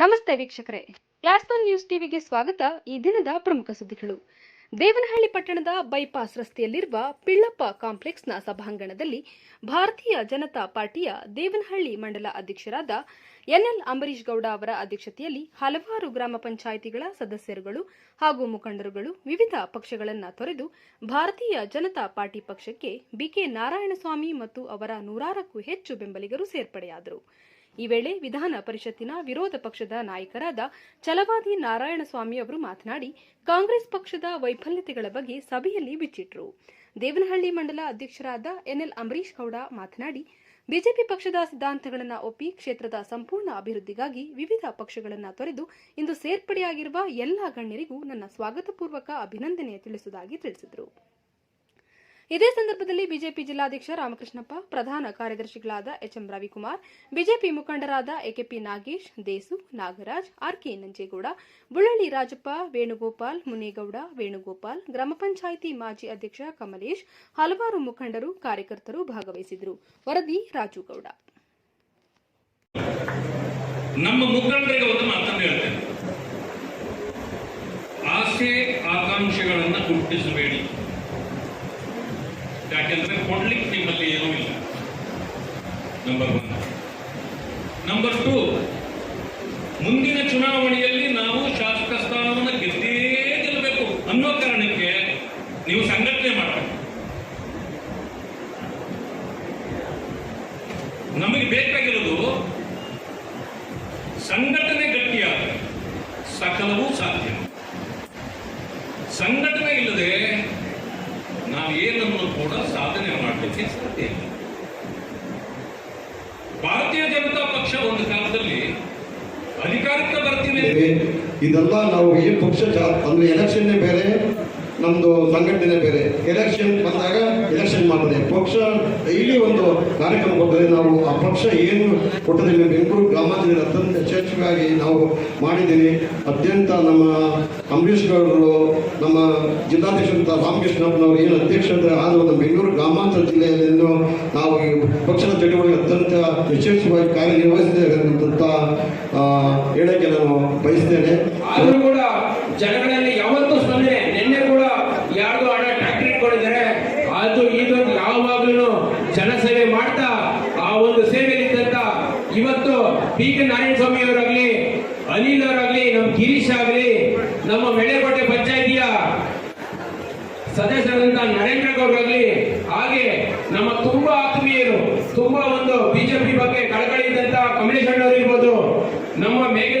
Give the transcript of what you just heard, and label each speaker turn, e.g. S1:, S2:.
S1: ನಮಸ್ತೆ ವೀಕ್ಷಕರೇ. Class one news ಟಿವಿಗೆ ಸ್ವಾಗತ. ಈ ದಿನದ ಪ್ರಮುಖ ಸುದ್ದಿಗಳು. ದೇವನಹಳ್ಳಿ ಪಟ್ಟಣದ ಬೈಪಾಸ್ ರಸ್ತೆಯಲ್ಲಿರುವ ಪಿಳ್ಳಪ್ಪ ಕಾಂಪ್ಲೆಕ್ಸ್ನ ಸಭಾಂಗಣದಲ್ಲಿ ಭಾರತೀಯ ಜನತಾ ಪಾರ್ಟಿಯ ದೇವನಹಳ್ಳಿ ಮಂಡಲ ಅಧ್ಯಕ್ಷರಾದ ಎನ್ಎಲ್. ಅಂಬರೀಶ್ ಗೌಡ ಅವರ ಅಧ್ಯಕ್ಷತೆಯಲ್ಲಿ ಹಲವಾರು ಗ್ರಾಮ ಪಂಚಾಯಿತಿಗಳ ಸದಸ್ಯರುಗಳು ಹಾಗೂ ಮುಖಂಡರುಗಳು ವಿವಿಧ ಪಕ್ಷಗಳನ್ನು ತೊರೆದು ಭಾರತೀಯ ಜನತಾ ಪಾರ್ಟಿ ಪಕ್ಷಕ್ಕೆ ಬಿಕೆ ನಾರಾಯಣಸ್ವಾಮಿ ಮತ್ತು ಅವರ ನೂರಾರಕ್ಕೂ ಹೆಚ್ಚು ಬೆಂಬಲಿಗರು ಸೇರ್ಪಡೆಯಾದರು. ಈ ವೇಳೆ ವಿಧಾನ ಪರಿಷತ್ತಿನ ವಿರೋಧ ಪಕ್ಷದ ನಾಯಕರಾದ ಛಲವಾದಿ ನಾರಾಯಣಸ್ವಾಮಿ ಅವರು ಮಾತನಾಡಿ, ಕಾಂಗ್ರೆಸ್ ಪಕ್ಷದ ವೈಫಲ್ಯತೆಗಳ ಬಗ್ಗೆ ಸಭೆಯಲ್ಲಿ ಬಿಚ್ಚಿಟ್ರು. ದೇವನಹಳ್ಳಿ ಮಂಡಲ ಅಧ್ಯಕ್ಷರಾದ ಎನ್ಎಲ್ ಅಂಬರೀಶ್ ಗೌಡ ಮಾತನಾಡಿ, ಬಿಜೆಪಿ ಪಕ್ಷದ ಸಿದ್ಧಾಂತಗಳನ್ನು ಒಪ್ಪಿ ಕ್ಷೇತ್ರದ ಸಂಪೂರ್ಣ ಅಭಿವೃದ್ಧಿಗಾಗಿ ವಿವಿಧ ಪಕ್ಷಗಳನ್ನು ತೊರೆದು ಇಂದು ಸೇರ್ಪಡೆಯಾಗಿರುವ ಎಲ್ಲ ಗಣ್ಯರಿಗೂ ನನ್ನ ಸ್ವಾಗತಪೂರ್ವಕ ಅಭಿನಂದನೆ ತಿಳಿಸುವುದಾಗಿ ತಿಳಿಸಿದರು. ಇದೇ ಸಂದರ್ಭದಲ್ಲಿ ಬಿಜೆಪಿ ಜಿಲ್ಲಾಧ್ಯಕ್ಷ ರಾಮಕೃಷ್ಣಪ್ಪ, ಪ್ರಧಾನ ಕಾರ್ಯದರ್ಶಿಗಳಾದ ಎಚ್ಎಂ ರವಿಕುಮಾರ್, ಬಿಜೆಪಿ ಮುಖಂಡರಾದ ಎಕೆಪಿ ನಾಗೇಶ್, ದೇಸು ನಾಗರಾಜ್, ಆರ್ಕೆ ನಂಜೇಗೌಡ, ಬುಳ್ಳಳ್ಳಿ ರಾಜಪ್ಪ, ವೇಣುಗೋಪಾಲ್, ಮುನೇಗೌಡ, ವೇಣುಗೋಪಾಲ್, ಗ್ರಾಮ ಪಂಚಾಯಿತಿ ಮಾಜಿ ಅಧ್ಯಕ್ಷ ಕಮಲೇಶ್, ಹಲವಾರು ಮುಖಂಡರು, ಕಾರ್ಯಕರ್ತರು ಭಾಗವಹಿಸಿದರು ವರದಿ ರಾಜುಗೌಡ.
S2: ನಮ್ಮ ಮುಖಂಡರಿಗೆ ಒಂದು ಮಾತನ್ನು ಹೇಳ್ತೇನೆ. ಆಸೆ, ಆಕಾಂಕ್ಷೆಗಳನ್ನು ಹುಟ್ಟಿಸಬೇಡಿ. ಯಾಕೆಂದ್ರೆ ಕೊಡ್ಲಿಕ್ಕೆ ನಿಮ್ಮಲ್ಲಿ ಏನೂ ಇಲ್ಲ. ನಂಬರ್ ಒನ್ ನಂಬರ್ ಟು ಮುಂದಿನ ಚುನಾವಣೆಯಲ್ಲಿ ನಾವು ಶಾಸಕ ಸ್ಥಾನವನ್ನು ಗೆದ್ದೇ ಗೆಲ್ಲಬೇಕು ಅನ್ನೋ ಕಾರಣಕ್ಕೆ ನೀವು ಸಂಘಟನೆ ಮಾಡಬೇಕು. ನಮಗೆ ಬೇಕಾಗಿರೋದು ಸಂಘಟನೆ ಗಟ್ಟಿಯಾದ ಸಕಲವೂ ಸಾಧ್ಯ. ಸಂಘಟನೆ ಇಲ್ಲದೆ ನಾವು ಏನನ್ನು ಕೂಡ ಸಾಧನೆ ಮಾಡಲಿಕ್ಕೆ ಸಾಧ್ಯ ಇಲ್ಲ. ಭಾರತೀಯ ಜನತಾ ಪಕ್ಷ ಒಂದು ಕಾಲದಲ್ಲಿ ಅಧಿಕಾರಕ್ಕೆ
S3: ಬರ್ತೀವಿ ಇದೆಲ್ಲ ನಾವು ಈ ಪಕ್ಷ ಅಂದ್ರೆ ಎಲೆಕ್ಷನ್ ಬೇರೆ ನಮ್ದು ಸಂಘಟನೆ ಬೇರೆ. ಎಲೆಕ್ಷನ್ ಬಂದಾಗ ಎಲೆಕ್ಷನ್ ಮಾಡಿದೆ ಪಕ್ಷ ಡೈಲಿ ಒಂದು ಕಾರ್ಯಕ್ರಮ ಕೊಟ್ಟರೆ ನಾವು ಆ ಪಕ್ಷ ಏನು ಕೊಟ್ಟದೆ ಬೆಂಗಳೂರು ಗ್ರಾಮಾಂತರ ಅತ್ಯಂತ ಯಶಸ್ವಿಯಾಗಿ ನಾವು ಮಾಡಿದ್ದೀವಿ. ಅತ್ಯಂತ ನಮ್ಮ ಅಂಬರೀಷ್ ಗೌಡರು, ನಮ್ಮ ಜಿಲ್ಲಾಧ್ಯಕ್ಷರಂತ ರಾಮಕೃಷ್ಣಪ್ಪನವರು ಏನು ಅಧ್ಯಕ್ಷತೆ ಆದ ಒಂದು ಬೆಂಗಳೂರು ಗ್ರಾಮಾಂತರ ಜಿಲ್ಲೆಯಲ್ಲಿ ನಾವು ಪಕ್ಷದ ಚಟುವಟಿಕೆ ಅತ್ಯಂತ ಯಶಸ್ವಿಯಾಗಿ ಕಾರ್ಯನಿರ್ವಹಿಸಿದ್ದೇವೆ ಅಂತ ಹೇಳಕ್ಕೆ ನಾನು ಬಯಸ್ತೇನೆ.
S4: ಮಾಡ್ತಾ ಆ ಒಂದು ಸೇವೆಯಲ್ಲಿದ್ದಂತ ಇವತ್ತು ಪಿ ಕೆ ನಾರಾಯಣ ಸ್ವಾಮಿ ಅವರಾಗ್ಲಿ, ಅನಿಲ್ ಅವರಾಗ್ಲಿ ನಮ್ಮ ಗಿರೀಶ್ ಆಗ್ಲಿ, ನಮ್ಮ ಮೆಳೆಕೋಟೆ ಪಂಚಾಯತಿಯ ಸದಸ್ಯರಾದಂತ ನರೇಂದ್ರ ಗೌಡ್ರಾಗ್ಲಿ ಹಾಗೆ ನಮ್ಮ ತುಂಬಾ ಆತ್ಮೀಯರು, ತುಂಬಾ ಒಂದು ಬಿಜೆಪಿ ಬಗ್ಗೆ ಕಳಕಳಿ ಇದ್ದಂತ ಕಮಲೇಶ್ ಇರ್ಬೋದು, ನಮ್ಮ ಮೇಘನ್